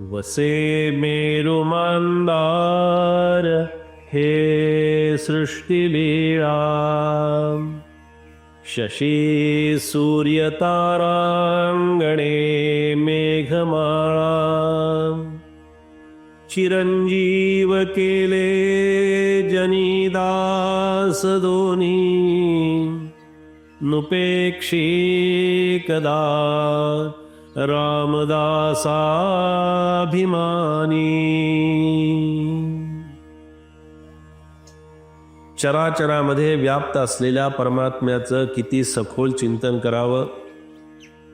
वसे मेरुमन्दार हे सृष्टिबीरा शशि सूर्यताराङ्गणे मेघमारा चिरञ्जीव किले जनिदास कदा रामदासाभिमानी। चराचरामध्ये व्याप्त असलेल्या परमात्म्याचं किती सखोल चिंतन करावं?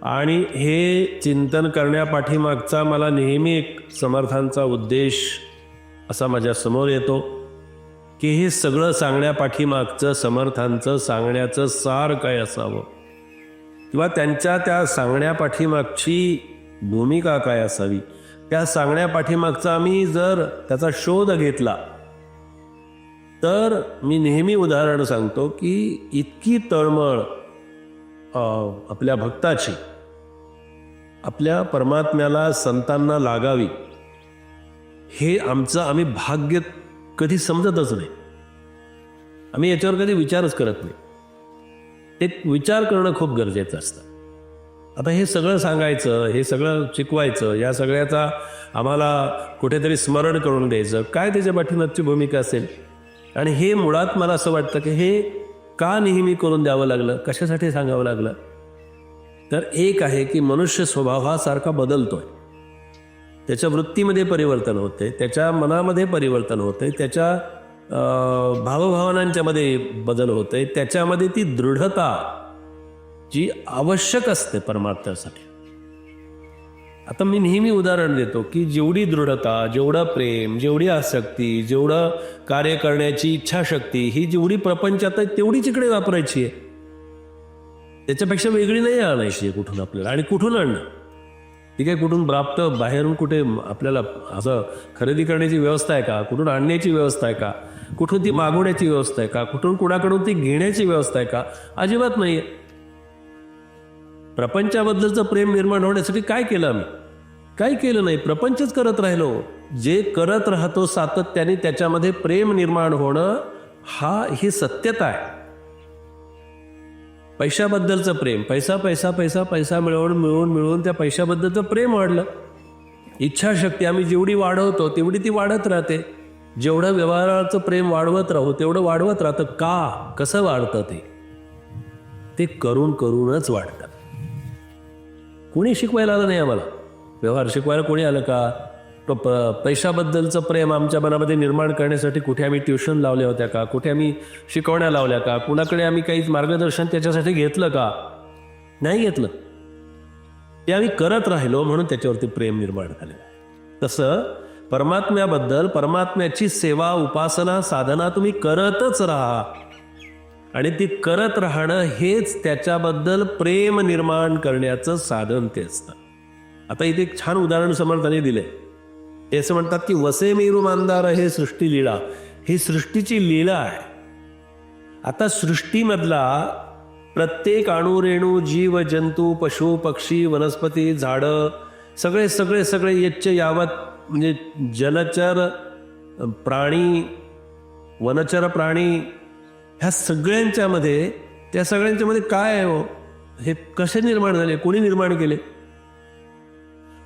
आणि हे चिंतन करण्यापाठीमागचा मला नेहमी एक समर्थांचा उद्देश असा माझ्यासमोर येतो की हे सगळं सांगण्यापाठीमागचं समर्थांचं सांगण्याचं सार काय असावं? किंवा त्यांच्या त्या सांगण्यापाठीमागची भूमिका काय असावी? त्या सांगण्यापाठीमागचा आम्ही जर त्याचा शोध घेतला तर मी नेहमी उदाहरण सांगतो की इतकी तळमळ आपल्या भक्ताची आपल्या परमात्म्याला संतांना लागावी हे आमचं आम्ही भाग्य कधी समजतच नाही. आम्ही याच्यावर कधी विचारच करत नाही. एक विचार करणं खूप गरजेचं असतं. आता हे सगळं सांगायचं हे सगळं शिकवायचं या सगळ्याचा आम्हाला कुठेतरी स्मरण करून द्यायचं काय त्याच्या पाठीमागची भूमिका असेल? आणि हे मुळात मला असं वाटतं की हे का नेहमी करून द्यावं लागलं? कशासाठी सांगावं लागलं? तर एक आहे की मनुष्य स्वभाव हा सारखा बदलतोय. त्याच्या वृत्तीमध्ये परिवर्तन होते त्याच्या मनामध्ये परिवर्तन होते त्याच्या भावभावनांच्यामध्ये बदल होतोय. त्याच्यामध्ये ती दृढता जी आवश्यक असते परमार्थासाठी. आता मी नेहमी उदाहरण देतो की जेवढी दृढता जेवढं प्रेम जेवढी आसक्ती जेवढं कार्य करण्याची इच्छाशक्ती ही जेवढी प्रपंचात आहे तेवढीच इकडे वापरायची आहे. त्याच्यापेक्षा वेगळी नाही आणायची आहे कुठून आपल्याला आणि कुठून आणणं? ती काय कुठून प्राप्त बाहेरून कुठे आपल्याला असं खरेदी करण्याची व्यवस्था आहे का? कुठून आणण्याची व्यवस्था आहे का? कुठून ती मागवण्याची व्यवस्था आहे का? कुठून कुणाकडून ती घेण्याची व्यवस्था आहे का? अजिबात नाही आहे प्रपंचाबद्दलचं प्रेम निर्माण होण्यासाठी काय केलं आम्ही? काय केलं नाही. प्रपंचच करत राहिलो. जे करत राहतो सातत्याने त्याच्यामध्ये प्रेम निर्माण होणं हा ही सत्यता आहे. पैशाबद्दलचं प्रेम. पैसा पैसा पैसा पैसा मिळवून मिळवून मिळवून त्या पैशाबद्दलचं प्रेम वाढलं. इच्छाशक्ती आम्ही जेवढी वाढवतो तेवढी ती वाढत राहते. जेवढं व्यवहाराचं प्रेम वाढवत राहू तेवढं वाढवत राहतं. का? कसं वाढतं ते? ते करून करूनच वाढतं. कोणी शिकवायला आलं नाही आम्हाला? व्यवहार शिकवायला कोणी आलं का? पैशाबद्दलचं प्रेम आमच्या मनामध्ये निर्माण करण्यासाठी कुठे आम्ही ट्युशन लावल्या होत्या का? कुठे आम्ही शिकवण्या लावल्या का? कुणाकडे आम्ही काही मार्गदर्शन त्याच्यासाठी घेतलं का? नाही घेतलं. ते आम्ही करत राहिलो म्हणून त्याच्यावरती प्रेम निर्माण झालं. तसं परमात्म्याबद्दल परमात्म्याची सेवा उपासना साधना तुम्ही करतच राहा. आणि ती करत राहणं हेच त्याच्याबद्दल प्रेम निर्माण करण्याचं साधन ते असतं. आता इथे एक छान उदाहरण समर्थाने दिले ते असं म्हणतात की वसे मेरू मांदार हे सृष्टी लीळा. ही सृष्टीची लीला आहे. आता सृष्टीमधला प्रत्येक अणुरेणू जीव जंतू पशु पक्षी वनस्पती झाडं सगळे सगळे सगळे यच्च यावत म्हणजे जलचर प्राणी वनचर प्राणी ह्या सगळ्यांच्यामध्ये त्या सगळ्यांच्यामध्ये काय आहे हो? हे कसे निर्माण झाले? कोणी निर्माण केले?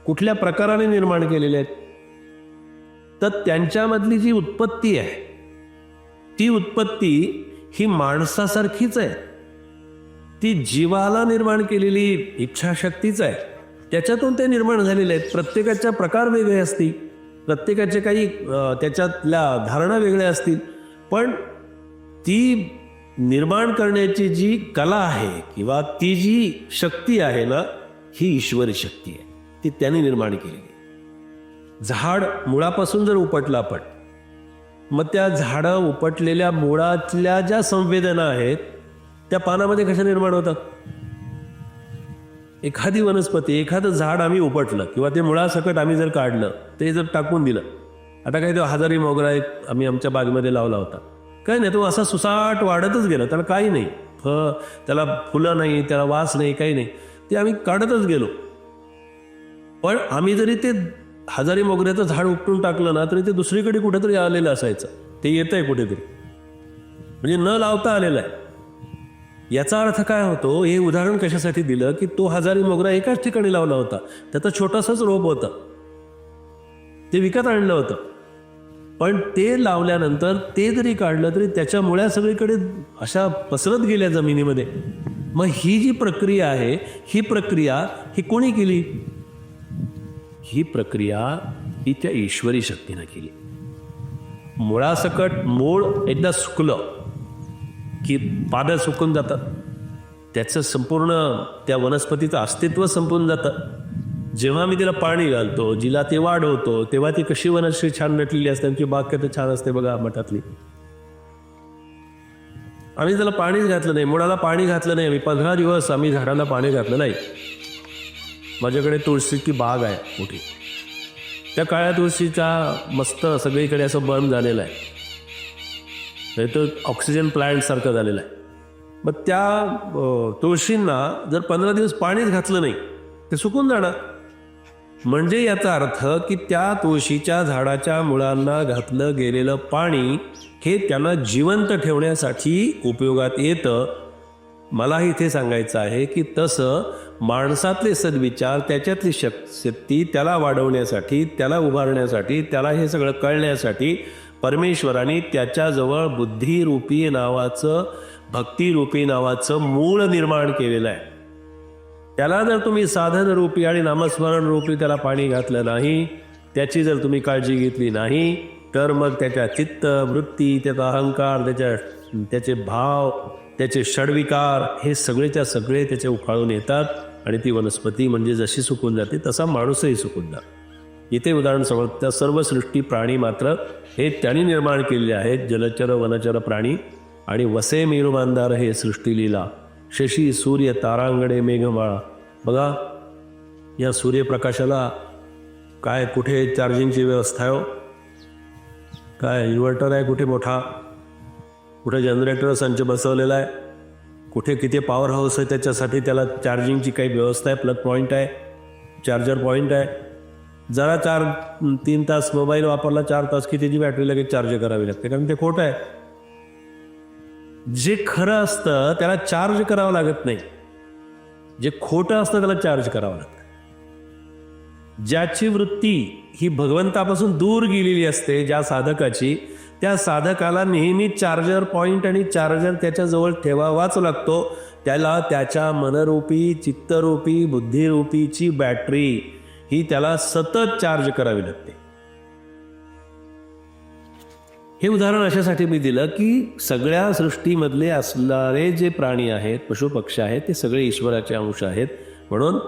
कुठल्या प्रकाराने निर्माण केलेले आहेत? तर त्यांच्यामधली जी उत्पत्ती आहे ती उत्पत्ती ही माणसासारखीच आहे. ती जीवाला निर्माण केलेली इच्छाशक्तीच आहे. त्याच्यातून ते निर्माण झालेले आहेत. प्रत्येकाच्या प्रकार वेगळे असतील. प्रत्येकाचे काही त्याच्यातल्या धारणा वेगळ्या असतील. पण ती निर्माण करण्याची जी कला आहे किंवा ती जी शक्ती आहे ना ही ईश्वरी शक्ती आहे. ती त्याने निर्माण केली आहे. झाड मुळापासून जर उपटलं आपण मग त्या झाडं उपटलेल्या मुळातल्या ज्या संवेदना आहेत त्या पानामध्ये कशा निर्माण होतात? एखादी वनस्पती एखादं झाड आम्ही उपटलं किंवा ते मुळासकट आम्ही जर काढलं ते जर टाकून दिलं आता काही तो हजारी मोगरा एक आम्ही आमच्या बागेमध्ये लावला होता. काय नाही तो असा सुसाट वाढतच गेला त्याला काही नाही. फ त्याला फुलं नाही त्याला वास नाही काही नाही. ते आम्ही काढतच गेलो. पण आम्ही जरी ते हजारी मोगऱ्याचं झाड उपटून टाकलं ना तरी ते दुसरीकडे कुठेतरी आलेलं असायचं. ते येत आहे कुठेतरी. म्हणजे न लावता आलेलं आहे. याचा अर्थ काय होतो हे उदाहरण कशासाठी दिलं की तो हजारी मोगरा एकाच ठिकाणी लावला होता. त्याचा छोटासाच रोप होता. ते विकत आणलं होतं. पण ते लावल्यानंतर ते जरी काढलं तरी त्याच्या मुळ्या सगळीकडे अशा पसरत गेल्या जमिनीमध्ये. मग ही जी प्रक्रिया आहे ही प्रक्रिया ही कोणी केली? ही प्रक्रिया ही त्या ईश्वरी शक्तीनं केली. मुळासकट मूळ एकदा सुकलं की पानं सुकून जातात. त्याचं संपूर्ण त्या वनस्पतीचं अस्तित्व संपून जातं. जेव्हा मी तिला पाणी घालतो जिला ते वाढवतो तेव्हा ती कशी वनश्री छान नटलेली असते आमची बाग तर छान असते बघा मठातली. आम्ही त्याला पाणीच घातलं नाही मुळाला पाणी घातलं नाही आम्ही पंधरा दिवस आम्ही झाडाला पाणी घातलं नाही. माझ्याकडे तुळशीची बाग आहे मोठी. त्या काळ्या तुळशीचा मस्त सगळीकडे असं बर्न झालेलं आहे. नाही तर ऑक्सिजन प्लांटसारखं झालेलं आहे. मग त्या तुळशींना जर पंधरा दिवस पाणीच घातलं नाही ते सुकून जाणार. म्हणजे याचा अर्थ की त्या तुळशीच्या झाडाच्या मुळांना घातलं गेलेलं पाणी हे त्यांना जिवंत ठेवण्यासाठी उपयोगात येतं मला इथे सांगायचं आहे की तसं माणसातले सद्विचार त्याच्यातली शक शक्ती त्याला वाढवण्यासाठी त्याला उभारण्यासाठी त्याला हे सगळं कळण्यासाठी परमेश्वराने त्याच्याजवळ बुद्धिरूपी नावाचं भक्तिरूपी नावाचं मूळ निर्माण केलेलं आहे. त्याला जर तुम्ही साधन रूपी आणि नामस्मरण रूपी त्याला पाणी घातलं नाही त्याची जर तुम्ही काळजी घेतली नाही तर मग त्याच्या चित्त वृत्ती त्याचा अहंकार त्याच्या त्याचे भाव त्याचे षडविकार हे सगळेच्या सगळे त्याचे उखाळून येतात आणि ती वनस्पती म्हणजे जशी सुकून जाते तसा माणूसही सुकून जातो. इथे उदाहरण समोर त्या सर्व सृष्टी प्राणी मात्र हे त्यांनी निर्माण केलेले आहेत जलचर वनचर प्राणी आणि वसे मेरुमांदार हे सृष्टीलीला शशी सूर्य तारांगडे मेघमाळा. बघा या सूर्यप्रकाशाला काय कुठे चार्जिंगची व्यवस्था आहे हो? काय इन्व्हर्टर आहे कुठे मोठा? कुठे जनरेटर संच बसवलेला आहे? कुठे किती पॉवर हाऊस आहे त्याच्यासाठी त्याला चार्जिंगची काही व्यवस्था आहे? प्लग पॉईंट आहे? चार्जर पॉईंट आहे? जरा चार तीन तास मोबाईल वापरला चार तास की त्याची बॅटरी लगेच चार्ज करावी लागते? कारण ते खोटं आहे. जे खरं असतं त्याला चार्ज करावं लागत नाही. जे खोटं असतं त्याला चार्ज करावं लागतं. ज्याची वृत्ती ही भगवंतापासून दूर गेलेली असते ज्या साधकाची त्या साधकाला नेहमी चार्जर पॉईंट आणि चार्जर त्याच्याजवळ ठेवावाच लागतो. त्याला त्याच्या मनरूपी चित्तरूपी बुद्धिरूपीची बॅटरी ही त्याला सतत चार्ज करावी लागते. हे उदाहरण अशासाठी मी दिलं की सगळ्या सृष्टीमधले असणारे जे प्राणी आहेत पशुपक्षी आहेत ते सगळे ईश्वराचे अंश आहेत. म्हणून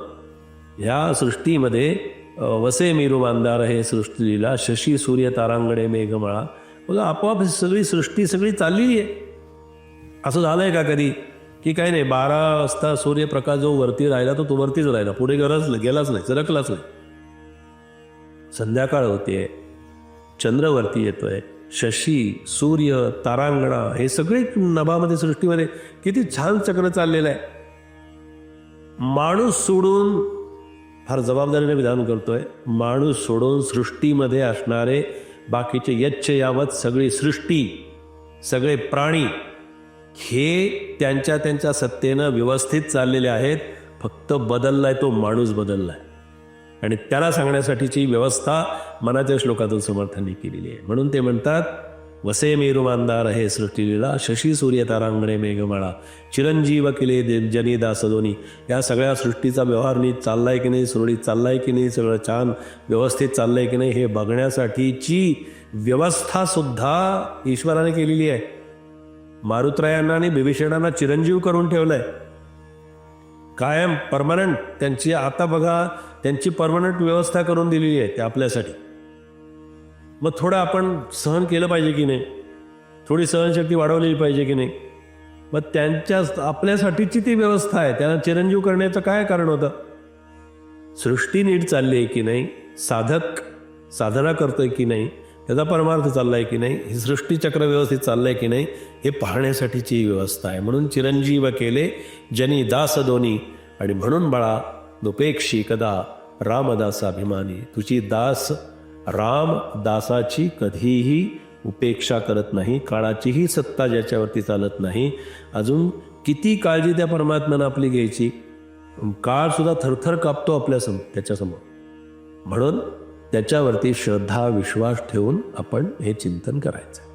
ह्या सृष्टीमध्ये वसे मेरू बांधार हे सृष्टीला शशी सूर्य तारांगणे मेघमाळा बोला आपोआप ही सगळी सृष्टी सगळी चाललेली आहे. असं झालंय का कधी? की काही नाही बारा वाजता सूर्यप्रकाश जो वरती राहिला तो तो वरतीच राहिला. पुढे गरज गेलाच नाही सरकलाच नाही. संध्याकाळ होते चंद्रवरती येतोय शशी सूर्य तारांगणा हे सगळे नभामध्ये सृष्टीमध्ये किती छान चक्र चाललेलं आहे. माणूस सोडून फार जबाबदारीने विधान करतोय माणूस सोडून सृष्टीमध्ये असणारे बाकीचे यच्छ यावत सगळी सृष्टी सगळे प्राणी हे त्यांच्या त्यांच्या सत्तेनं व्यवस्थित चाललेले आहेत. फक्त बदललाय तो माणूस बदललाय. आणि त्याला सांगण्यासाठीची व्यवस्था मनाच्या श्लोकातून समर्थांनी केलेली आहे. म्हणून ते म्हणतात वसे मेरू मांदार हे सृष्टीलीला शशी सूर्य तारांगणे मेघमाळा चिरंजीव किले दे- जनी दासधोनी या सगळ्या सृष्टीचा व्यवहार नीट चाललाय की नाही सुरळीत चाललाय की नाही सगळं छान व्यवस्थित चाललंय की नाही हे बघण्यासाठीची व्यवस्था सुद्धा ईश्वराने केलेली आहे. मारुतरायांना आणि बिभीषणांना चिरंजीव करून ठेवलंय. कायम परमनंट त्यांची आता बघा त्यांची परमनंट व्यवस्था करून दिलेली आहे ते आपल्यासाठी. मग थोडं आपण सहन केलं पाहिजे की नाही? थोडी सहनशक्ती वाढवलेली पाहिजे की नाही? मग त्यांच्या आपल्यासाठीची ती व्यवस्था आहे. त्यांना चिरंजीव करण्याचं काय कारण होतं? सृष्टी नीट चालली आहे की नाही? साधक साधना करतोय की नाही? त्याचा परमार्थ चाललाय की नाही? ही सृष्टीचक्र व्यवस्थित चाललंय की नाही? हे पाहण्यासाठीची व्यवस्था आहे. म्हणून चिरंजीव केले जनी दास दोनी आणि म्हणून बाळा दुपेक्षी कदा रामदास अभिमानी तुझी दास राम दासाची कधीही उपेक्षा करत नाही काळाचीही सत्ता ज्याच्यावरती चालत नाही अजून किती काळजी त्या परमात्म्यानं आपली घ्यायची? काळसुद्धा थरथर कापतो आपल्यासमोर त्याच्यासमोर म्हणून त्याच्यावरती श्रद्धा विश्वास ठेवून आपण हे चिंतन करायचं.